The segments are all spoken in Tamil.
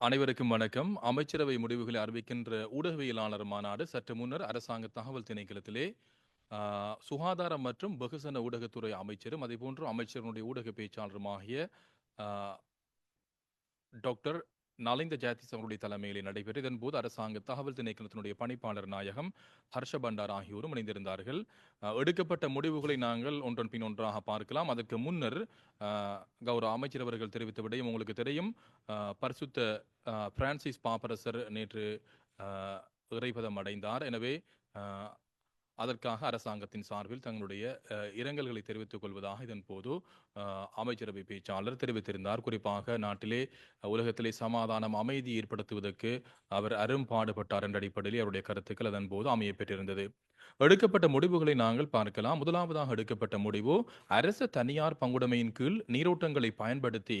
அனைவருக்கும் வணக்கம். அமைச்சரவை முடிவுகளை அறிவிக்கின்ற ஊடகவியலாளர் மாநாடு சற்று முன்னர் அரசாங்க தகவல் திணைக்களத்திலே சுகாதாரம் மற்றும் வெகுசன ஊடகத்துறை அமைச்சரும் அதேபோன்று அமைச்சருடைய ஊடக பேச்சாளருமாகிய டாக்டர் நலிந்த ஜாத்திஸ் அவருடைய தலைமையிலே நடைபெற்ற இதன்போது அரசாங்க தகவல் திணைக்களத்தினுடைய பணிப்பாளர் நாயகம் ஹர்ஷ பண்டார் ஆகியோரும் இணைந்திருந்தார்கள். எடுக்கப்பட்ட முடிவுகளை நாங்கள் ஒன்றன் பின் ஒன்றாக பார்க்கலாம். அதற்கு முன்னர் கௌரவ அமைச்சர் அவர்கள் தெரிவித்த விடையும் உங்களுக்கு தெரியும். பரிசுத்த பிரான்சிஸ் பாப்பரசர் நேற்று இறைபதம் அடைந்தார். எனவே அதற்காக அரசாங்கத்தின் சார்பில் தங்களுடைய இரங்கல்களை தெரிவித்துக் கொள்வதாக இதன் போது அமைச்சரவை பேச்சாளர் தெரிவித்திருந்தார். குறிப்பாக நாட்டிலே உலகத்திலே சமாதானம் அமைதி ஏற்படுத்துவதற்கு அவர் அரும்பாடுபட்டார் என்ற அடிப்படையில் அவருடைய கருத்துக்கள் அதன் போது அமைய பெற்றிருந்தது. எடுக்கப்பட்ட முடிவுகளை நாங்கள் பார்க்கலாம். முதலாவதாக எடுக்கப்பட்ட முடிவு அரசு தனியார் பங்குடைமையின் கீழ் நீரோட்டங்களை பயன்படுத்தி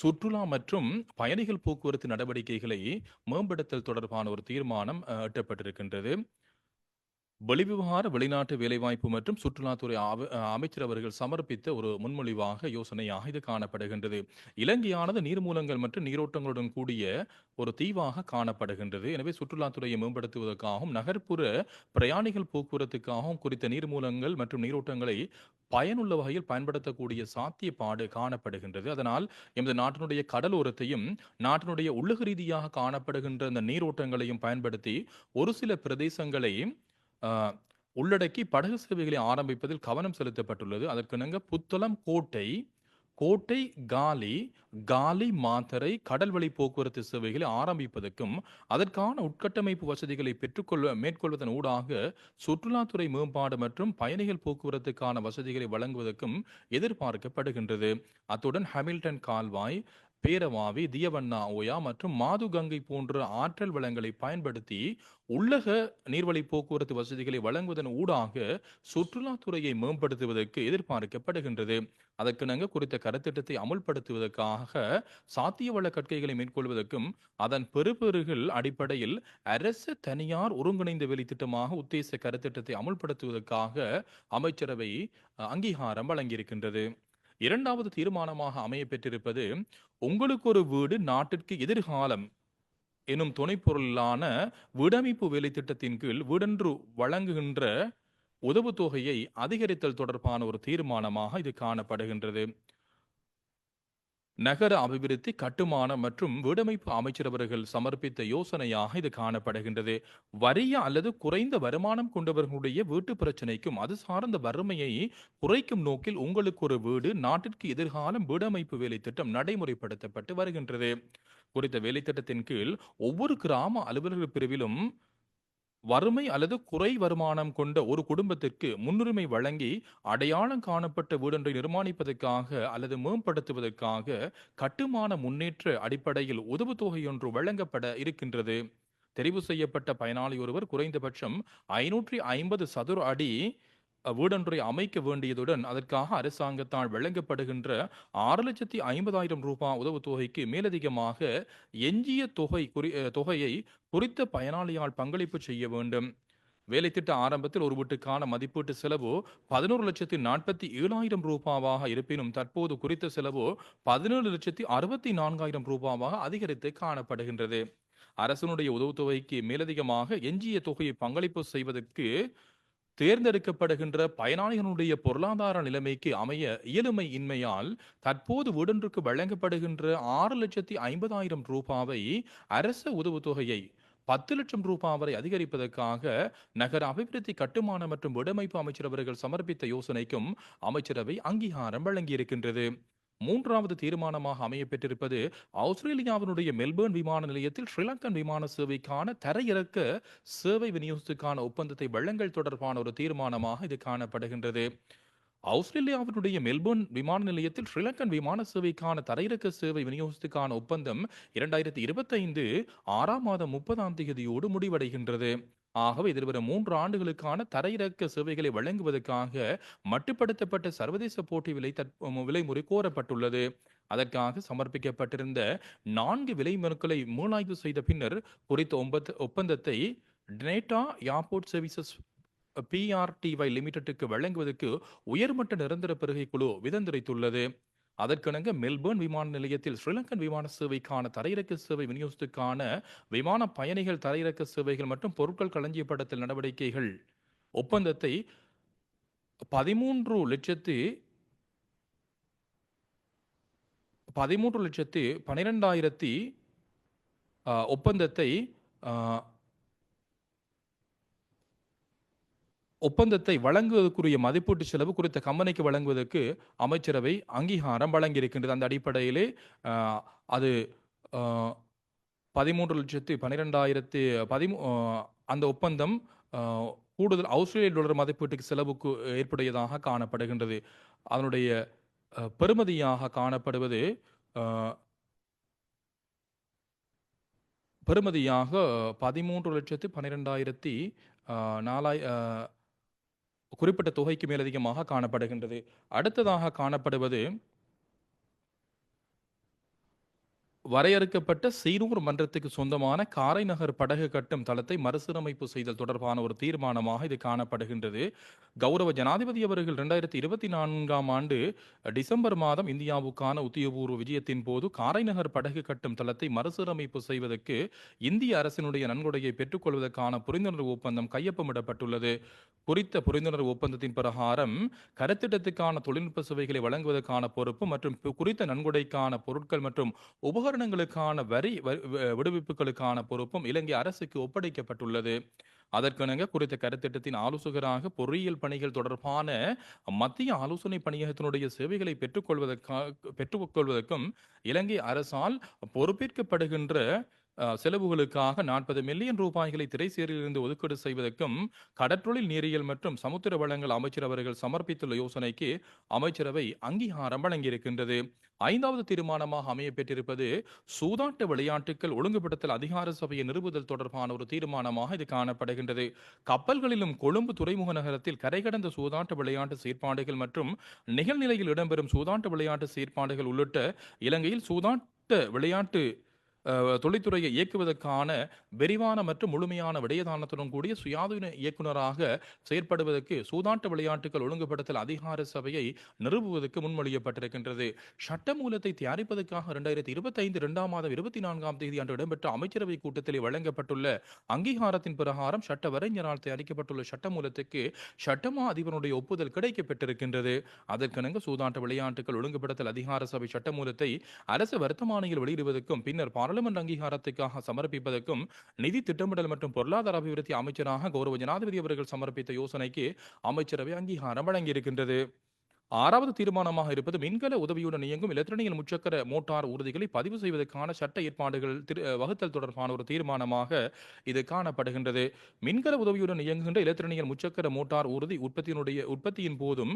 சுற்றுலா மற்றும் பயணிகள் போக்குவரத்து நடவடிக்கைகளை மேம்படுத்தல் தொடர்பான ஒரு தீர்மானம் எட்டப்பட்டிருக்கின்றது. வெளிவிவகார வெளிநாட்டு வேலைவாய்ப்பு மற்றும் சுற்றுலாத்துறை அமைச்சர் அவர்கள் சமர்ப்பித்த ஒரு முன்மொழிவாக யோசனையாக இது காணப்படுகின்றது. இலங்கையானது நீர்மூலங்கள் மற்றும் நீரோட்டங்களுடன் கூடிய ஒரு தீவாக காணப்படுகின்றது. எனவே சுற்றுலாத்துறையை மேம்படுத்துவதற்காகவும் நகர்ப்புற பிரயாணிகள் போக்குவரத்துக்காகவும் குறித்த நீர்மூலங்கள் மற்றும் நீரோட்டங்களை பயனுள்ள வகையில் பயன்படுத்தக்கூடிய சாத்தியப்பாடு காணப்படுகின்றது. அதனால் எமது நாட்டினுடைய கடலோரத்தையும் நாட்டினுடைய உள்ளக ரீதியாக காணப்படுகின்ற அந்த நீரோட்டங்களையும் பயன்படுத்தி ஒரு சில பிரதேசங்களை உள்ளடக்கி படகு சேவைகளை ஆரம்பிப்பதில் கவனம் செலுத்தப்பட்டுள்ளது. அதற்கிணங்க புத்தளம் கோட்டை கோட்டை காலி காலி மாத்தரை கடல்வழி போக்குவரத்து சேவைகளை ஆரம்பிப்பதற்கும் அதற்கான உட்கட்டமைப்பு வசதிகளை பெற்றுக்கொள்ள மேற்கொள்வதன் ஊடாக சுற்றுலாத்துறை மேம்பாடு மற்றும் பயணிகள் போக்குவரத்துக்கான வசதிகளை வழங்குவதற்கும் எதிர்பார்க்கப்படுகின்றது. அத்துடன் ஹமில்டன் கால்வாய் பேரவாவி தியவண்ணா ஓயா மற்றும் மாதுகங்கை போன்ற ஆற்றல் வளங்களை பயன்படுத்தி உள்ளக நீர்வழி போக்குவரத்து வசதிகளை வழங்குவதன் ஊடாக சுற்றுலாத்துறையை மேம்படுத்துவதற்கு எதிர்பார்க்கப்படுகின்றது. அதற்கிணங்க குறித்த கருத்திட்டத்தை அமுல்படுத்துவதற்காக சாத்திய வள கற்கைகளை மேற்கொள்வதற்கும் அதன் பெறுபெறுகள் அடிப்படையில் அரசு தனியார் ஒருங்கிணைந்த வேலை திட்டமாக உத்தேச கருத்திட்டத்தை அமுல்படுத்துவதற்காக அமைச்சரவை அங்கீகாரம் வழங்கியிருக்கின்றது. இரண்டாவது தீர்மானமாக அமைய பெற்றிருப்பது உங்களுக்கு ஒரு வீடு நாட்டிற்கு எதிர்காலம் எனும் துணைப்பொருளான வீடமைப்பு வேலை திட்டத்தின் கீழ் வீடென்று வழங்குகின்ற உதவுத்தொகையை அதிகரித்தல் தொடர்பான ஒரு தீர்மானமாக இது காணப்படுகின்றது. நகர அபிவிருத்தி கட்டுமான மற்றும் வீடமைப்பு அமைச்சர் அவர்கள் சமர்ப்பித்த யோசனையாக இது காணப்படுகின்றது. வறிய அல்லது குறைந்த வருமானம் கொண்டவர்களுடைய வீட்டு பிரச்சனைக்கும் அது சார்ந்த வறுமையை குறைக்கும் நோக்கில் உங்களுக்கு ஒரு வீடு நாட்டிற்கு எதிர்காலம் வீடமைப்பு வேலை திட்டம் நடைமுறைப்படுத்தப்பட்டு வருகின்றது. குறித்த வேலை திட்டத்தின் கீழ் ஒவ்வொரு கிராம அலுவலக பிரிவிலும் வறுமை அல்லது குறை வருமானம் கொண்ட ஒரு குடும்பத்திற்கு முன்னுரிமை வழங்கி அடையாளம் காணப்பட்ட வீடொன்றை நிர்மாணிப்பதற்காக அல்லது மேம்படுத்துவதற்காக கட்டுமான முன்னேற்ற அடிப்படையில் உதவுத்தொகை ஒன்று வழங்கப்பட இருக்கின்றது. தெரிவு செய்யப்பட்ட பயனாளி ஒருவர் குறைந்தபட்சம் ஐநூற்றி ஐம்பது சதுர அடி வீடொன்றை அமைக்க வேண்டியதுடன் அதற்காக அரசாங்கத்தால் வழங்கப்படுகின்ற ஆறு லட்சத்தி ஐம்பதாயிரம் ரூபாய் உதவுத்தொகைக்கு மேலதிகமாக எஞ்சிய தொகை குறி தொகையை குறித்த பயனாளியால் பங்களிப்பு செய்ய வேண்டும். வேலைத்திட்ட ஆரம்பத்தில் ஒரு வீட்டுக்கான மதிப்பீட்டு செலவு பதினோரு லட்சத்தி நாற்பத்தி ஏழாயிரம் ரூபாவாக இருப்பினும் தற்போது குறித்த செலவு பதினேழு லட்சத்தி அறுபத்தி நான்காயிரம் ரூபாவாக அதிகரித்து காணப்படுகின்றது. அரசனுடைய உதவுத்தொகைக்கு மேலதிகமாக எஞ்சிய தொகையை பங்களிப்பு செய்வதற்கு தேர்ந்தெடுக்கப்படுகின்ற பயனாளிகளுடைய பொருளாதார நிலைமைக்கு அமைய இயலுமை இன்மையால் தற்போது உடன்றுக்கு வழங்கப்படுகின்ற ஆறு லட்சத்தி ஐம்பதாயிரம் ரூபாவை அரச உதவுத்தொகையை பத்து லட்சம் ரூபாய் வரை அதிகரிப்பதற்காக நகர அபிவிருத்தி கட்டுமான மற்றும் விடமைப்பு அமைச்சர் அவர்கள் சமர்ப்பித்த யோசனைக்கும் அமைச்சரவை அங்கீகாரம் வழங்கியிருக்கின்றது. மூன்றாவது தீர்மானமாக அமைய பெற்றிருப்பது ஆஸ்திரேலியாவினுடைய மெல்பர்ன் விமான நிலையத்தில் ஸ்ரீலங்கன் விமான சேவைக்கான தரையிறக்க சேவை விநியோகத்துக்கான ஒப்பந்தத்தை வழங்கல் தொடர்பான ஒரு தீர்மானமாக இது காணப்படுகின்றது. ஆஸ்திரேலியாவினுடைய மெல்போர்ன் விமான நிலையத்தில் ஸ்ரீலங்கன் விமான சேவைக்கான தரையிறக்க சேவை விநியோகத்துக்கான ஒப்பந்தம் இரண்டாயிரத்தி இருபத்தைந்து ஆறாம் மாதம் முப்பதாம் தேதியோடு முடிவடைகின்றது. ஆகவே எதிர்வரும் மூன்று ஆண்டுகளுக்கான தரையிறக்க சேவைகளை வழங்குவதற்காக மட்டுப்படுத்தப்பட்ட சர்வதேச போட்டி விலை தற்ப- விலைமுறை கோரப்பட்டுள்ளது. அதற்காக சமர்ப்பிக்கப்பட்டிருந்த நான்கு விலை மனுக்களை மூலாய்வு செய்த பின்னர் குறித்த ஒப்பந்த ஒப்பந்தத்தை டெனேட்டா ஏர்போர்ட் சர்வீசஸ் பிஆர்டிவை லிமிடெட்டுக்கு வழங்குவதற்கு உயர்மட்ட நிரந்தர பெருகை குழு விதந்துரைத்துள்ளது அதற்கிணங்க மெல்பர்ன் விமான நிலையத்தில் ஸ்ரீலங்கன் விமான சேவைக்கான தரையிறக்க சேவை விநியோகத்துக்கான விமான பயணிகள் தரையிறக்க சேவைகள் மற்றும் பொருட்கள் களஞ்சியப்படத்தில் நடவடிக்கைகள். ஒப்பந்தத்தை பதிமூன்று லட்சத்து பதிமூன்று லட்சத்து பனிரெண்டாயிரத்தி ஒப்பந்தத்தை ஒப்பந்தத்தை வழங்குவதற்குரிய மதிப்பீட்டு செலவு குறித்த கம்பெனிக்கு வழங்குவதற்கு அமைச்சரவை அங்கீகாரம் வழங்கியிருக்கின்றது. அந்த அடிப்படையிலே அது பதிமூன்று லட்சத்து பன்னிரெண்டாயிரத்து பதிமூ அந்த ஒப்பந்தம் கூடுதல் ஆஸ்திரேலிய டாலர் மதிப்பீட்டுக்கு செலவுக்கு ஏற்புடையதாக காணப்படுகின்றது. அதனுடைய பெறுமதியாக காணப்படுவது பெறுமதியாக பதிமூன்று லட்சத்து பன்னிரெண்டாயிரத்தி நாலாய் குறிப்பிட்ட தொகைக்கு மேலதிகமாக காணப்படுகின்றது. அடுத்ததாக காணப்படுவது வரையறுக்கப்பட்ட சீரூர் மன்றத்துக்கு சொந்தமான காரைநகர் படகு கட்டும் தளத்தை மறுசீரமைப்பு செய்தல் தொடர்பான ஒரு தீர்மானமாக இது காணப்படுகின்றது. கௌரவ ஜனாதிபதி அவர்கள் இரண்டாயிரத்தி இருபத்தி நான்காம் ஆண்டு டிசம்பர் மாதம் இந்தியாவுக்கான உத்தியபூர்வ விஜயத்தின் போது காரைநகர் படகு கட்டும் தளத்தை மறுசீரமைப்பு செய்வதற்கு இந்திய அரசினுடைய நன்கொடையை பெற்றுக்கொள்வதற்கான புரிந்துணர்வு ஒப்பந்தம் கையொப்பமிடப்பட்டுள்ளது. குறித்த புரிந்துணர்வு ஒப்பந்தத்தின் பிரகாரம் கருத்திட்டத்துக்கான தொழில்நுட்ப சுவைகளை வழங்குவதற்கான பொறுப்பு மற்றும் குறித்த நன்கொடைக்கான பொருட்கள் மற்றும் உபகரணங்களுக்கான வரி விடுவிப்புகளுக்கான பொறுப்பும் இலங்கை அரசுக்கு ஒப்படைக்கப்பட்டுள்ளது. அதற்கிணங்க குறித்த கருத்திட்டத்தின் ஆலோசகராக பொறியியல் பணிகள் தொடர்பான மத்திய ஆலோசனை பணியகத்தினுடைய சேவைகளை பெற்றுக்கொள்வதற்காக பெற்றுக்கொள்வதற்கும் இலங்கை அரசால் பொறுப்பேற்கப்படுகின்ற செலவுகளுக்காக நாற்பது மில்லியன் ரூபாய்களை திரைசேரியிலிருந்து ஒதுக்கீடு செய்வதற்கும் கடற்றொழில் நீரியல் மற்றும் சமுத்திர வளங்கள் அமைச்சர் அவர்கள் சமர்ப்பித்துள்ள யோசனைக்கு அமைச்சரவை அங்கீகாரம் வழங்கியிருக்கின்றது. ஐந்தாவது தீர்மானமாக அமைய பெற்றிருப்பது சூதாட்ட விளையாட்டுகள் ஒழுங்குபடுத்தல் அதிகார சபையை நிறுவுதல் தொடர்பான ஒரு தீர்மானமாக இது காணப்படுகின்றது. கப்பல்களிலும் கொழும்பு துறைமுக நகரத்தில் கரை கடந்த சூதாட்ட விளையாட்டு செயற்பாடுகள் மற்றும் நிகழ்நிலையில் இடம்பெறும் சூதாட்ட விளையாட்டு செயற்பாடுகள் உள்ளிட்ட இலங்கையில் சூதாட்ட விளையாட்டு தொழில்துறையை இயக்குவதற்கான விரிவான மற்றும் முழுமையான விடயதானத்துடன் கூடிய சுயாதீன இயக்குனராக செயற்படுவதற்கு சூதாட்ட விளையாட்டுகள் ஒழுங்குபடுத்தல் அதிகார சபையை நிறுவுவதற்கு முன்மொழியப்பட்டிருக்கின்றது. சட்டமூலத்தை தயாரிப்பதற்காக இரண்டாயிரத்தி இருபத்தி ஐந்து இரண்டாம் மாதம் இருபத்தி நான்காம் தேதி அன்று இடம்பெற்ற அமைச்சரவை கூட்டத்தில் வழங்கப்பட்டுள்ள அங்கீகாரத்தின் பிரகாரம் சட்ட வரைஞரால் தயாரிக்கப்பட்டுள்ள சட்டமூலத்துக்கு சட்டமா அதிபருடைய ஒப்புதல் கிடைக்கப்பட்டிருக்கின்றது அதற்கிணங்க சூதாட்ட விளையாட்டுகள் ஒழுங்குபடுத்தல் அதிகார சபை சட்டமூலத்தை அரசு வர்த்தமானியில் வெளியிடுவதற்கும் பின்னர் பாராளுமன்ற அங்கீகாரத்துக்காக சமர்ப்பிப்பதற்கும் நிதி திட்டமிடல் மற்றும் பொருளாதார அபிவிருத்தி அமைச்சராக கௌரவ ஜனாதிபதி அவர்கள் சமர்ப்பித்த யோசனைக்கு அமைச்சரவை அங்கீகாரம் வழங்கியிருக்கின்றது. ஆறாவது தீர்மானமாக இருப்பது மின்கல உதவியுடன் இயங்கும் இலத்திரனியல் முச்சக்கர மோட்டார் ஊர்திகளை பதிவு செய்வதற்கான சட்ட ஏற்பாடுகள் திரு- வகுத்தல் தொடர்பான ஒரு தீர்மானமாக இது காணப்படுகின்றது. மின்கல உதவியுடன் இயங்குகின்ற இலத்திரனியல் முச்சக்கர மோட்டார் ஊர்தி உற்பத்தியினுடைய உற்பத்தியின் போதும்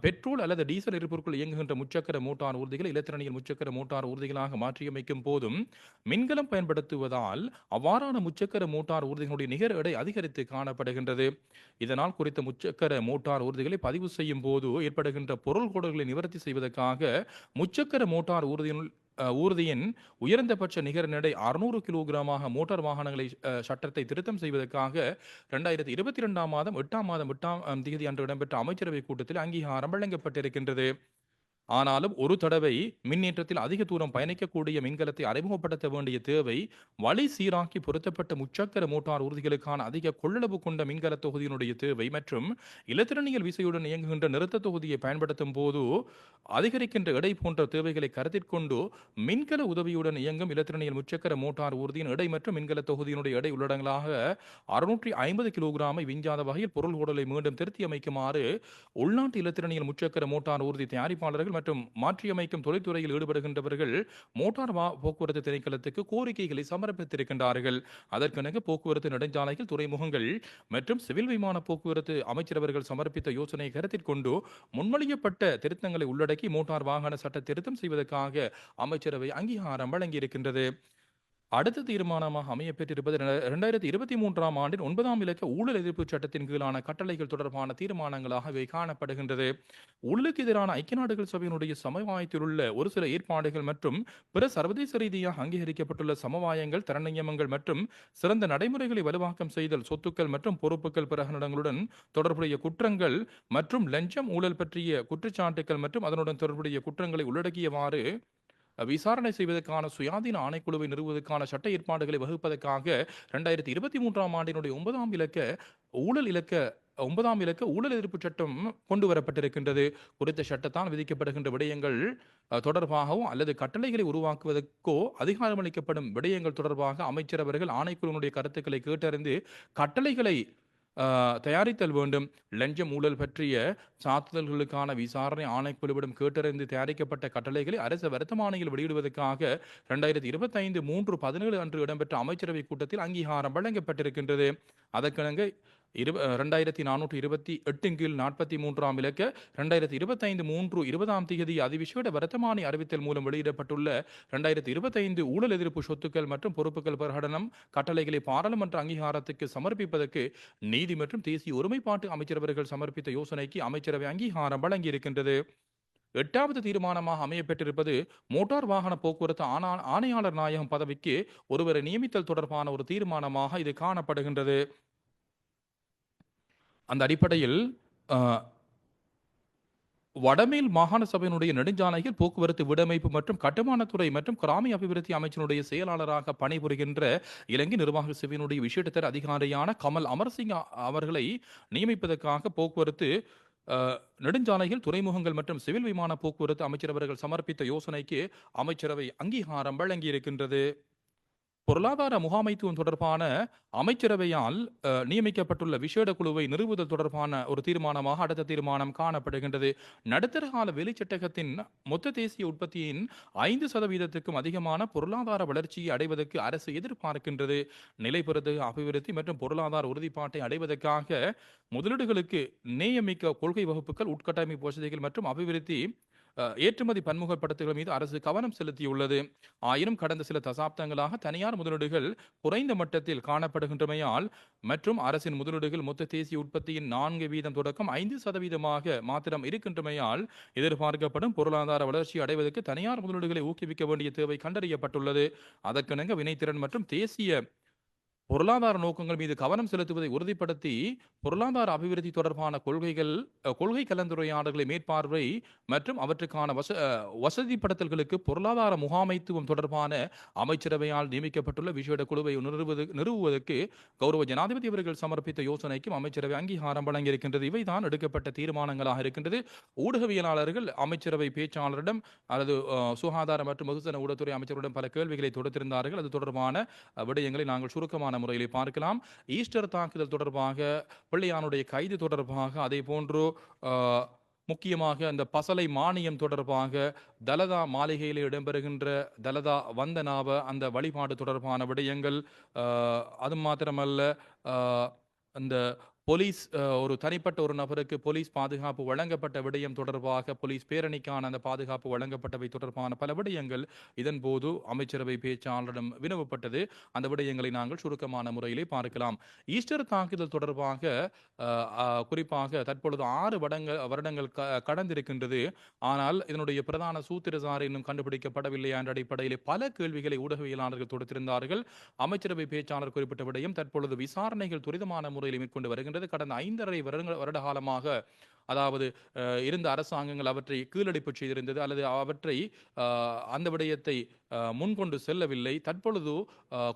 பெட்ரோல் அல்லது டீசல் எரிபொருட்கள் இயங்குகின்ற முச்சக்கர மோட்டார் ஊர்திகளை இலத்திரனியல் முச்சக்கர மோட்டார் ஊர்திகளாக மாற்றியமைக்கும் போதும் மின்கலம் பயன்படுத்துவதால் அவ்வாறான முச்சக்கர மோட்டார் ஊர்திகளுடைய நிகர எடை அதிகரித்து காணப்படுகின்றது. இதனால் குறித்த முச்சக்கர மோட்டார் ஊர்திகளை பதிவு செய்யும் போது ஏற்படுகின்ற பொருள் கோடல்களை நிவர்த்தி செய்வதற்காக முச்சக்கர மோட்டார் ஊர்தியின் ஊர்தியின் உயர்ந்தபட்ச நிகர நடை அறுநூறு கிலோகிராமாக மோட்டார் வாகனங்களை சட்டத்தை திருத்தம் செய்வதற்காக ரெண்டாயிரத்தி இருபத்தி இரண்டாம் மாதம் எட்டாம் மாதம் எட்டாம் தேதி அன்று இடம்பெற்ற அமைச்சரவை கூட்டத்தில் அங்கீகாரம் வழங்கப்பட்டிருக்கின்றது. ஆனாலும் ஒரு தடவை மின்னேற்றத்தில் அதிக தூரம் பயணிக்கக்கூடிய மின்கலத்தை அறிமுகப்படுத்த வேண்டிய தேவை வழி சீராக்கி பொருத்தப்பட்ட முச்சக்கர மோட்டார் ஊர்திகளுக்கான அதிக கொள்ளளவு கொண்ட மின்கல தொகுதியினுடைய தேவை மற்றும் இலத்திரனியல் விசையுடன் இயங்குகின்ற நிறுத்த தொகுதியை பயன்படுத்தும் போது அதிகரிக்கின்ற எடை போன்ற தேவைகளை கருத்திற்கொண்டு மின்கல உதவியுடன் இயங்கும் இலத்திரனியல் முச்சக்கர மோட்டார் ஊர்தியின் எடை மற்றும் மின்கல தொகுதியினுடைய எடை உள்ளடங்களாக அறுநூற்றி ஐம்பது கிலோகிராமை விஞ்சாத வகையில் பொருள் ஓடலை மீண்டும் திருத்தி அமைக்குமாறு உள்நாட்டு இலத்திரனியல் முச்சக்கர மோட்டார் ஊர்தி தயாரிப்பாளர்கள் மற்றும் மாற்றியமைக்கும் தொழில்துறையில் ஈடுபடுகின்றவர்கள் மோட்டார் வா போக்குவரத்து திணைக்களத்துக்கு கோரிக்கைகளை சமர்ப்பித்திருக்கின்றார்கள். அதற்கெனக போக்குவரத்து நெடுஞ்சாலைகள் துறைமுகங்கள் மற்றும் சிவில் விமான போக்குவரத்து அமைச்சரவர்கள் சமர்ப்பித்த யோசனையை கருத்தில் கொண்டு முன்மொழியப்பட்ட திருத்தங்களை உள்ளடக்கி மோட்டார் வாகன சட்ட திருத்தம் செய்வதற்காக அமைச்சரவை அங்கீகாரம் வழங்கியிருக்கின்றது. அடுத்த தீர்மானமாக அமையப்பெற்றிருப்பது இரண்டாயிரத்தி இருபத்தி மூன்றாம் ஆண்டின் ஒன்பதாம் இலக்க ஊழல் எதிர்ப்பு சட்டத்தின் கீழான கட்டளைகள் தொடர்பான தீர்மானங்களாக இவை காணப்படுகின்றது. உள்ளுக்கு எதிரான ஐக்கிய நாடுகள் சபையினுடைய சமவாயத்தில் உள்ள ஒரு சில ஏற்பாடுகள் மற்றும் பிற சர்வதேச ரீதியாக அங்கீகரிக்கப்பட்டுள்ள சமவாயங்கள் தரநியமங்கள் மற்றும் சிறந்த நடைமுறைகளை வலுவாக்கம் செய்தல் சொத்துக்கள் மற்றும் பொறுப்புகள் பிரகடனங்களுடன் தொடர்புடைய குற்றங்கள் மற்றும் லஞ்சம் ஊழல் பற்றிய குற்றச்சாட்டுகள் மற்றும் அதனுடன் தொடர்புடைய குற்றங்களை உள்ளடக்கியவாறு விசாரணை செய்வதற்கான சுயாதீன ஆணைக்குழுவை நிறுவுவதற்கான சட்ட ஏற்பாடுகளை வகுப்பதற்காக இரண்டாயிரத்தி இருபத்தி மூன்றாம் ஆண்டினுடைய ஒன்பதாம் இலக்க ஊழல் இலக்க ஒன்பதாம் இலக்க ஊழல் எதிர்ப்பு சட்டம் கொண்டு வரப்பட்டிருக்கின்றது. குறித்த சட்டத்தான் விதிக்கப்படுகின்ற விடயங்கள் தொடர்பாகவும் தொடர்பாகவோ அல்லது கட்டளைகளை உருவாக்குவதற்கோ அதிகாரமளிக்கப்படும் விடயங்கள் தொடர்பாக அமைச்சர் அவர்கள் ஆணைக்குழுவினுடைய கருத்துக்களை கேட்டறிந்து கட்டளைகளை தயாரித்தல் வேண்டும். லஞ்சம் ஊழல் பற்றிய சாத்துதல்களுக்கான விசாரணை ஆணைக்குழுவிடம் கேட்டறிந்து தயாரிக்கப்பட்ட கட்டளைகளை அரசு வர்த்தமானியில் வெளியிடுவதற்காக இரண்டாயிரத்தி இருபத்தைந்து மூன்று பதினேழு அன்று இடம்பெற்ற அமைச்சரவைக் கூட்டத்தில் அங்கீகாரம் வழங்கப்பட்டிருக்கின்றது. அதற்கிணங்க இரு ரெண்டாயிரத்தி நானூற்றி இருபத்தி எட்டின் கீழ் நாற்பத்தி மூன்றாம் இலக்க ரெண்டாயிரத்தி இருபத்தைந்து மூன்று இருபதாம் தேதி அதிவிசேட வர்த்தமானி அறிவித்தல் மூலம் வெளியிடப்பட்டுள்ள ரெண்டாயிரத்தி இருபத்தைந்து ஊழல் எதிர்ப்பு சொத்துக்கள் மற்றும் பொறுப்புகள் பிரகடனம் கட்டளைகளை பாராளுமன்ற அங்கீகாரத்துக்கு சமர்ப்பிப்பதற்கு நீதி மற்றும் தேசிய ஒருமைப்பாட்டு அமைச்சரவர்கள் சமர்ப்பித்த யோசனைக்கு அமைச்சரவை அங்கீகாரம் வழங்கியிருக்கின்றது. எட்டாவது தீர்மானமாக அமையப்பெற்றிருப்பது மோட்டார் வாகன போக்குவரத்து ஆனா ஆணையாளர் நாயகம் பதவிக்கு ஒருவரை நியமித்தல் தொடர்பான ஒரு தீர்மானமாக இது காணப்படுகின்றது. அந்த அடிப்படையில் வடமேல் மாகாண சபையினுடைய நெடுஞ்சாலையில் போக்குவரத்து விடமைப்பு மற்றும் கட்டுமானத்துறை மற்றும் கிராமிய அபிவிருத்தி அமைச்சினுடைய செயலாளராக பணிபுரிகின்ற இலங்கை நிர்வாக சபையினுடைய விஷயத்தர் அதிகாரியான கமல் அமர்சிங் அவர்களை நியமிப்பதற்காக போக்குவரத்து நெடுஞ்சாலையில் துறைமுகங்கள் மற்றும் சிவில் விமான போக்குவரத்து அமைச்சர் அவர்கள் சமர்ப்பித்த யோசனைக்கு அமைச்சரவை அங்கீகாரம் வழங்கியிருக்கின்றது. பொருளாதார முகாமைத்துவம் தொடர்பான அமைச்சரவையால் நியமிக்கப்பட்டுள்ள விசேட குழுவை நிறுவுதல் தொடர்பான ஒரு தீர்மானமாக அடுத்த தீர்மானம் காணப்படுகின்றது. நடுத்தர கால வெளிச்சட்டகத்தின் மொத்த தேசிய உற்பத்தியின் ஐந்து சதவீதத்துக்கும் அதிகமான பொருளாதார வளர்ச்சியை அடைவதற்கு அரசு எதிர்பார்க்கின்றது. நிலைப்பெறுது அபிவிருத்தி மற்றும் பொருளாதார உறுதிப்பாட்டை அடைவதற்காக முதலீடுகளுக்கு நியமிக்க கொள்கை வகுப்புகள் உட்கட்டமைப்பு வசதிகள் மற்றும் அபிவிருத்தி ஏற்றுமதி பன்முகப்படுத்துதல் மீது அரசு கவனம் செலுத்தியுள்ளது. ஆயினும் கடந்த சில தசாப்தங்களாக தனியார் முதலீடுகள் குறைந்த மட்டத்தில் காணப்படுகின்றமையால் மற்றும் அரசின் முதலீடுகள் மொத்த தேசிய உற்பத்தியின் நான்கு வீதம் தொடக்கம் ஐந்து சதவீதமாக மாத்திரம் இருக்கின்றமையால் எதிர்பார்க்கப்படும் பொருளாதார வளர்ச்சி அடைவதற்கு தனியார் முதலீடுகளை ஊக்குவிக்க வேண்டிய தேவை கண்டறியப்பட்டுள்ளது. அதற்கிணங்க வினைத்திறன் மற்றும் தேசிய பொருளாதார நோக்கங்கள் மீது கவனம் செலுத்துவதை உறுதிப்படுத்தி பொருளாதார அபிவிருத்தி தொடர்பான கொள்கைகள் கொள்கை கலந்துரையாடல்களை மேற்பார்வை மற்றும் அவற்றுக்கான வச வசதிப்படுத்தல்களுக்கு பொருளாதார முகாமைத்துவம் தொடர்பான அமைச்சரவையால் நியமிக்கப்பட்டுள்ள விசேட குழுவை நிறுவது நிறுவுவதற்கு கௌரவ ஜனாதிபதி அவர்கள் சமர்ப்பித்த யோசனைக்கும் அமைச்சரவை அங்கீகாரம் வழங்கியிருக்கின்றது. இவைதான் எடுக்கப்பட்ட தீர்மானங்களாக இருக்கின்றது. ஊடகவியலாளர்கள் அமைச்சரவை பேச்சாளரிடம் அல்லது சுகாதார மற்றும் வெகுஜன ஊடகத்துறை அமைச்சரிடம் பல கேள்விகளை தொடுத்திருந்தார்கள். அது தொடர்பான விடயங்களை நாங்கள் சுருக்கமான முறையிலே பார்க்கலாம். ஈஸ்டர் தாக்குதல் தொடர்பாக பிள்ளையானுடைய கைது தொடர்பாக அதே போன்று முக்கியமாக அந்த பசலை மானியம் தொடர்பாக தலதா மாளிகையில் இடம்பெறுகின்ற தலதா வந்தனாவ அந்த வழிபாடு தொடர்பான விடயங்கள் அது மாத்திரமல்ல அந்த போலீஸ் ஒரு தனிப்பட்ட ஒரு நபருக்கு போலீஸ் பாதுகாப்பு வழங்கப்பட்ட விடயம் தொடர்பாக போலீஸ் பேரணிக்கான அந்த பாதுகாப்பு வழங்கப்பட்டவை தொடர்பான பல விடயங்கள் இதன் போது அமைச்சரவை பேச்சாளரிடம் வினவப்பட்டது. அந்த விடயங்களை நாங்கள் சுருக்கமான முறையிலே பார்க்கலாம். ஈஸ்டர் தாக்குதல் தொடர்பாக குறிப்பாக தற்பொழுது ஆறு வடங்கள் வருடங்கள் க- கடந்திருக்கின்றது. ஆனால் இதனுடைய பிரதான சூத்திரசார் இன்னும் கண்டுபிடிக்கப்படவில்லை என்ற அடிப்படையிலே பல கேள்விகளை ஊடகவியலாளர்கள் தொடுத்திருந்தார்கள். அமைச்சரவை பேச்சாளர் குறிப்பிட்ட விடயம் தற்பொழுது விசாரணைகள் துரிதமான முறையில் மேற்கொண்டு வருகின்றது. கடந்த ஐந்தரை வருடங்கள் வருட காலமாக அதாவது இருந்த அரசாங்கங்கள் அவற்றை கீழடிப்பு செய்திருந்தது. அல்லது அவற்றை அந்த விடயத்தை முன்கொண்டு செல்லவில்லை. தற்பொழுது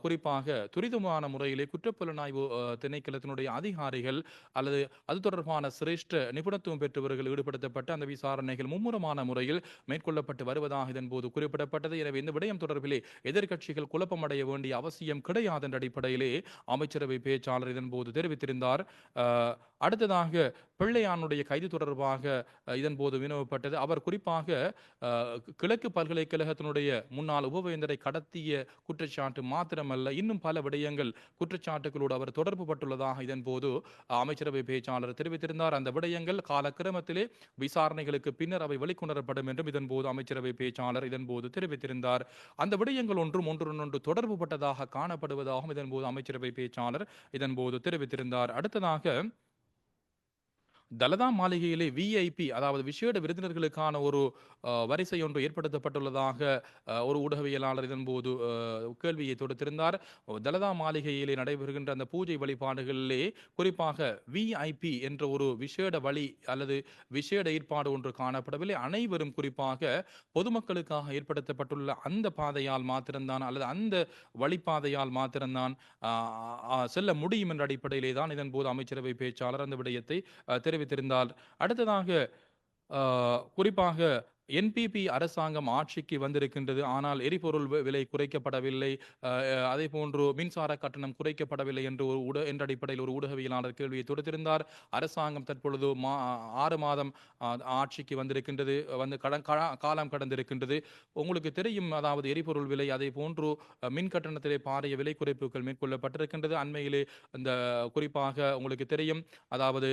குறிப்பாக துரிதமான முறையிலே குற்றப்புலனாய்வு திணைக்களத்தினுடைய அதிகாரிகள் அல்லது அது தொடர்பான சிரேஷ்ட நிபுணத்துவம் பெற்றவர்கள் ஈடுபடுத்தப்பட்ட அந்த விசாரணைகள் மும்முரமான முறையில் மேற்கொள்ளப்பட்டு வருவதாக இதன் போது குறிப்பிடப்பட்டது. எனவே இந்த விடயம் தொடர்பிலே எதிர்க்கட்சிகள் குழப்பமடைய வேண்டிய அவசியம் கிடையாது என்ற அடிப்படையிலே அமைச்சரவை பேச்சாளர் இதன் போது தெரிவித்திருந்தார். அடுத்ததாக பிள்ளையானுடைய கைது தொடர்பாக இதன் போது வினவப்பட்டது. அவர் குறிப்பாக கிழக்கு பல்கலைக்கழகத்தினுடைய முன்னாள் உபவேந்தரை கடத்திய குற்றச்சாட்டு மாத்திரமல்ல. இன்னும் பல விடயங்கள் குற்றச்சாட்டுகளோடு அவர் தொடர்பு பட்டுள்ளதாக இதன் போது அமைச்சரவை பேச்சாளர் தெரிவித்திருந்தார். அந்த விடயங்கள் காலக்கிரமத்திலே விசாரணைகளுக்கு பின்னர் அவை வெளிக்கொணரப்படும் என்றும் இதன் போது அமைச்சரவை பேச்சாளர் இதன் போது தெரிவித்திருந்தார். அந்த விடயங்கள் ஒன்றும் ஒன்றுடன் தொடர்பு பட்டதாக காணப்படுவதாகவும் இதன் போது அமைச்சரவை பேச்சாளர் இதன் போது தெரிவித்திருந்தார். அடுத்ததாக தலதா மாளிகையிலே விஐபி அதாவது விசேட விருந்தினர்களுக்கான ஒரு வரிசை ஒன்று ஏற்படுத்தப்பட்டுள்ளதாக ஒரு ஊடகவியலாளர் இதன் போது கேள்வியை தொடுத்திருந்தார். தலதா மாளிகையிலே நடைபெறுகின்ற அந்த பூஜை வழிபாடுகளிலே குறிப்பாக விஐபி என்ற ஒரு விசேட வழி அல்லது விசேட ஏற்பாடு ஒன்று காணப்படவில்லை. அனைவரும் குறிப்பாக பொதுமக்களுக்காக ஏற்படுத்தப்பட்டுள்ள அந்த பாதையால் மாத்திரம்தான் அல்லது அந்த வழிப்பாதையால் மாத்திரம்தான் செல்ல முடியும் என்ற அடிப்படையிலே தான் இதன்போது அமைச்சரவை பேச்சாளர் அந்த விடயத்தை அஹ், தெரிவித்திருந்தார் அடுத்ததாக ஆஹ், குறிப்பாக என்பிபி அரசாங்கம் ஆட்சிக்கு வந்திருக்கின்றது. ஆனால் எரிபொருள் விலை குறைக்கப்படவில்லை. அதே போன்று மின்சார கட்டணம் குறைக்கப்படவில்லை என்று ஒரு ஊட என்ற அடிப்படையில் ஒரு ஊடகவியலாளர் கேள்வியை தொடுத்திருந்தார். அரசாங்கம் தற்பொழுது மா ஆறு மாதம் ஆட்சிக்கு வந்திருக்கின்றது. வந்து கடன் காலம் கடந்திருக்கின்றது. உங்களுக்கு தெரியும் அதாவது எரிபொருள் விலை அதே போன்று மின் கட்டணத்திலே பாரிய விலை குறைப்புகள் மேற்கொள்ளப்பட்டிருக்கின்றது. அண்மையிலே இந்த குறிப்பாக உங்களுக்கு தெரியும். அதாவது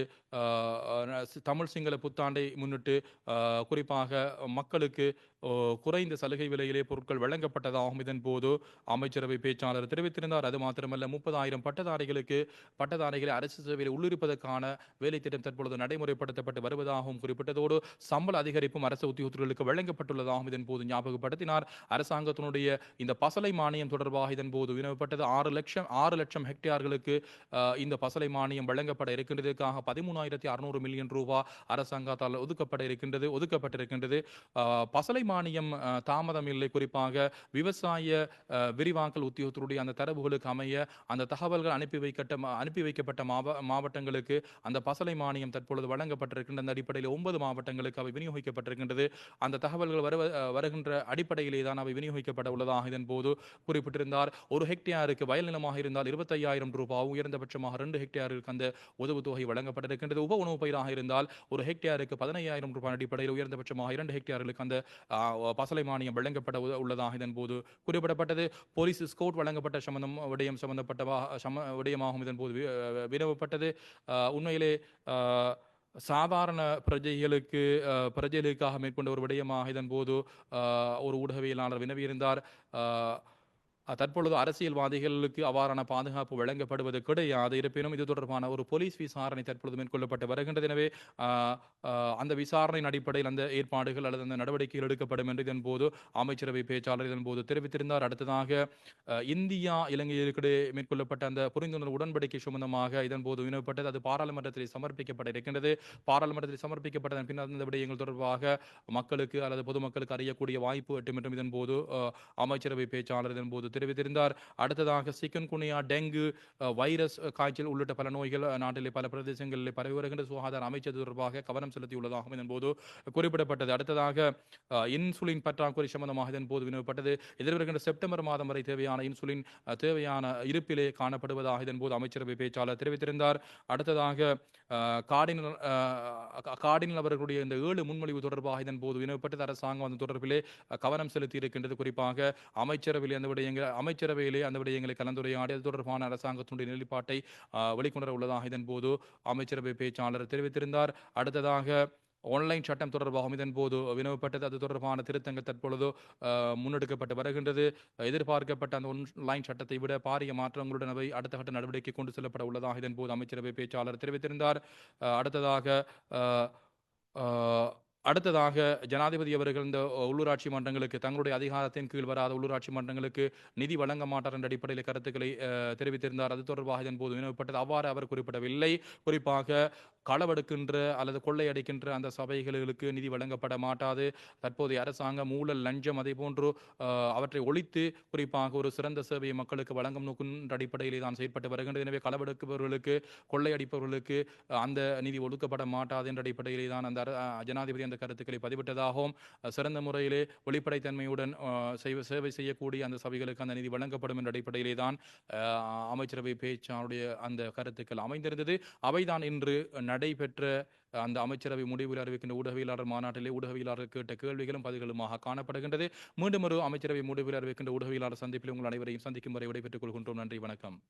தமிழ் சிங்கள புத்தாண்டை முன்னிட்டு குறிப்பாக மக்களுக்கு குறைந்த சலுகை விலையிலே பொருட்கள் வழங்கப்பட்டதாகும். இதன் போது அமைச்சரவை பேச்சாளர் தெரிவித்திருந்தார். அது மாத்திரமல்ல முப்பதாயிரம் பட்டதாரிகளுக்கு பட்டதாரிகளை அரசு சேவையில் உள்ளிருப்பதற்கான வேலை திட்டம் தற்பொழுது நடைமுறைப்படுத்தப்பட்டு வருவதாகவும் குறிப்பிட்டதோடு சம்பள அதிகரிப்பும் அரசு உத்தியோகத்தர்களுக்கு வழங்கப்பட்டுள்ளதாகவும் இதன் போது ஞாபகப்படுத்தினார். அரசாங்கத்தினுடைய இந்த பசலை மானியம் தொடர்பாக இதன் போது வினவப்பட்டது. ஆறு லட்சம் ஆறு லட்சம் ஹெக்டேர்களுக்கு இந்த பசலை மானியம் வழங்கப்பட இருக்கின்றதற்காக பதிமூணாயிரத்தி அறுநூறு மில்லியன் ரூபாய் அரசாங்கத்தால் ஒதுக்கப்பட இருக்கின்றது ஒதுக்கப்பட்டிருக்கின்றது. பசலை மானியம் தாமதம் இல்லை. குறிப்பாக விவசாய விரிவாக்கல் உத்தியோகத்தினுடைய அந்த தரவுகளுக்கு அமைய அந்த தகவல்கள் அனுப்பி வைக்கட்ட அனுப்பி வைக்கப்பட்ட மாவ மாவட்டங்களுக்கு அந்த பசலை மானியம் தற்பொழுது வழங்கப்பட்டிருக்கின்ற அந்த அடிப்படையில் ஒன்பது மாவட்டங்களுக்கு அவை விநியோகிக்கப்பட்டிருக்கின்றது. அந்த தகவல்கள் வருவ வருகின்ற அடிப்படையிலே தான் அவை விநியோகிக்கப்பட உள்ளதாக இதன் போது குறிப்பிட்டிருந்தார். ஒரு ஹெக்டேருக்கு வயல் நிலமாக இருந்தால் இருபத்தையாயிரம் ரூபாய் உயர்ந்தபட்சமாக ரெண்டு ஹெக்டேருக்கு அந்த உதவுத்தொகை வழங்கப்பட்டிருக்கின்றது. உப உணவு பயிராக இருந்தால் ஒரு ஹெக்டேருக்கு பதினையாயிரம் ரூபாய் அடிப்படையில் உயர்ந்தபட்சமாக இரண்டு ஹெக்டேர்களுக்கு அந்த பசலை மானியம் வழங்கப்பட உள்ளதாக இதன் போது குறிப்பிடப்பட்டது. போலீஸ் ஸ்கோட் வழங்கப்பட்ட சம்பந்தம் விடயம் சம்பந்தப்பட்ட சம விடயமாகவும் இதன் போது வினவப்பட்டது. உண்மையிலே சாதாரண பிரஜைகளுக்கு பிரஜைகளுக்காக மேற்கொண்ட ஒரு விடயமாக இதன் போது ஒரு ஊடகவியலாளர் வினவியிருந்தார். ஆஹ், தற்பொழுது அரசியல்வாதிகளுக்கு அவ்வாறான பாதுகாப்பு வழங்கப்படுவது கிடையாது இருப்பினும் இது தொடர்பான ஒரு போலீஸ் விசாரணை தற்பொழுது மேற்கொள்ளப்பட்டு வருகின்றது. எனவே அந்த விசாரணையின் அடிப்படையில் அந்த ஏற்பாடுகள் அல்லது அந்த நடவடிக்கைகள் எடுக்கப்படும் என்று இதன் போது அமைச்சரவை பேச்சாளர் இதன் போது தெரிவித்திருந்தார். அடுத்ததாக இந்தியா இலங்கையிற்கிடையே மேற்கொள்ளப்பட்ட அந்த புரிந்துணர்வு உடன்படிக்கை சம்பந்தமாக இதன் போது வினவப்பட்டது. அது பாராளுமன்றத்தில் சமர்ப்பிக்கப்பட இருக்கின்றது. பாராளுமன்றத்தில் சமர்ப்பிக்கப்பட்டதன் பின்னர் அந்த விடயங்கள் தொடர்பாக மக்களுக்கு அல்லது பொதுமக்களுக்கு அறியக்கூடிய வாய்ப்பு எட்டும் என்றும் இதன் போது அமைச்சரவை பேச்சாளர் இதன் போது தெரிவித்திருந்தார். அடுத்ததாக சிக்கன் குனியா டெங்கு வைரஸ் காய்ச்சல் உள்ளிட்ட பல நோய்கள் நாட்டிலே பல பிரதேசங்களில் பரவி வருகின்ற சுகாதார அமைச்சர் தொடர்பாக கவனம் செலுத்தியுள்ளதாகவும் இதன்போது குறிப்பிடப்பட்டது. அடுத்ததாக இன்சுலின் பற்றாக்குறை சம்பந்தமாக இதன்போது வினவப்பட்டது. எதிர்வருகின்ற செப்டம்பர் மாதம் வரை தேவையான இன்சுலின் தேவையான இருப்பிலே காணப்படுவதாக இதன்போது அமைச்சரவை பேச்சாளர் தெரிவித்திருந்தார். அடுத்ததாக காடினல் காடினல் அவர்களுடைய இந்த ஏழு முன்மொழிவு தொடர்பாக இதன்போது வினவப்பட்டது. அரசாங்கம் அந்த தொடர்பிலே கவனம் செலுத்தி இருக்கின்றது குறிப்பாக அமைச்சரவையில் அந்த விடயங்கள் அமைச்சரவையிலே அந்த விடயங்களை கலந்துரையாடி அது தொடர்பான அரசாங்கத்தினுடைய நிலைப்பாட்டை வெளிக்கொணர உள்ளதாக இதன் போது அமைச்சரவை பேச்சாளர் தெரிவித்திருந்தார். அடுத்ததாக ஆன்லைன் சட்டம் தொடர்பாகவும் இதன் போது வினவப்பட்டது. அது தொடர்பான திருத்தங்கள் தற்பொழுது முன்னெடுக்கப்பட்டு வருகின்றது. எதிர்பார்க்கப்பட்ட அந்த ஆன்லைன் சட்டத்தை விட பாரிய மாற்றங்களுடன் அவை அடுத்த கட்ட நடவடிக்கை கொண்டு செல்லப்பட உள்ளதாக இதன் போது அமைச்சரவை பேச்சாளர் தெரிவித்திருந்தார். அடுத்ததாக அடுத்ததாக ஜனாதிபதி அவர்கள் இந்த உள்ளூராட்சி மன்றங்களுக்கு தங்களுடைய அதிகாரத்தின் கீழ் வராத உள்ளூராட்சி மன்றங்களுக்கு நிதி வழங்க மாட்டார் என்ற அடிப்படையில் கருத்துக்களை தெரிவித்திருந்தார். அது தொடர்பாக இதன் போது வினவப்பட்டது அவ்வாறு அவர் குறிப்பிடவில்லை. குறிப்பாக களவெடுக்கின்ற அல்லது கொள்ளையடிக்கின்ற அந்த சபைகளுக்கு நிதி வழங்கப்பட மாட்டாது. தற்போதைய அரசாங்கம் ஊழல் லஞ்சம் அதே போன்று அவற்றை ஒழித்து குறிப்பாக ஒரு சிறந்த சேவையை மக்களுக்கு வழங்கும் நோக்கின்ற அடிப்படையிலே தான் செயற்பட்டு வருகின்றது. எனவே களவெடுப்பவர்களுக்கு கொள்ளையடிப்பவர்களுக்கு அந்த நிதி ஒதுக்கப்பட மாட்டாது என்ற அடிப்படையிலே தான் அந்த அஹ், ஜனாதிபதி இந்த கருத்துக்களை பதிவிட்டதாகவும் சிறந்த முறையிலே வெளிப்படைத்தன்மையுடன் செய்வ- சேவை செய்யக்கூடிய அந்த சபைகளுக்கு அந்த நிதி வழங்கப்படும் என்ற அடிப்படையிலே தான் அமைச்சரவை பேச்சாளருடைய அந்த கருத்துக்கள் அமைந்திருந்தது. அவைதான் இன்று நடைபெற்ற அந்த அமைச்சரவை முடிவில் அறிவிக்கின்ற ஊடகவியலாளர் மாநாட்டிலே ஊடகவியலாளர் கேட்ட கேள்விகளும் பதில்களுமாக காணப்படுகின்றது. மீண்டும் ஒரு அமைச்சரவை முடிவில் அறிவிக்கின்ற ஊடகவியலாளர் சந்திப்பில் உங்கள் அனைவரையும் சந்திக்கும் வரை விடைபெற்றுக் கொள்கின்றோம். நன்றி வணக்கம்.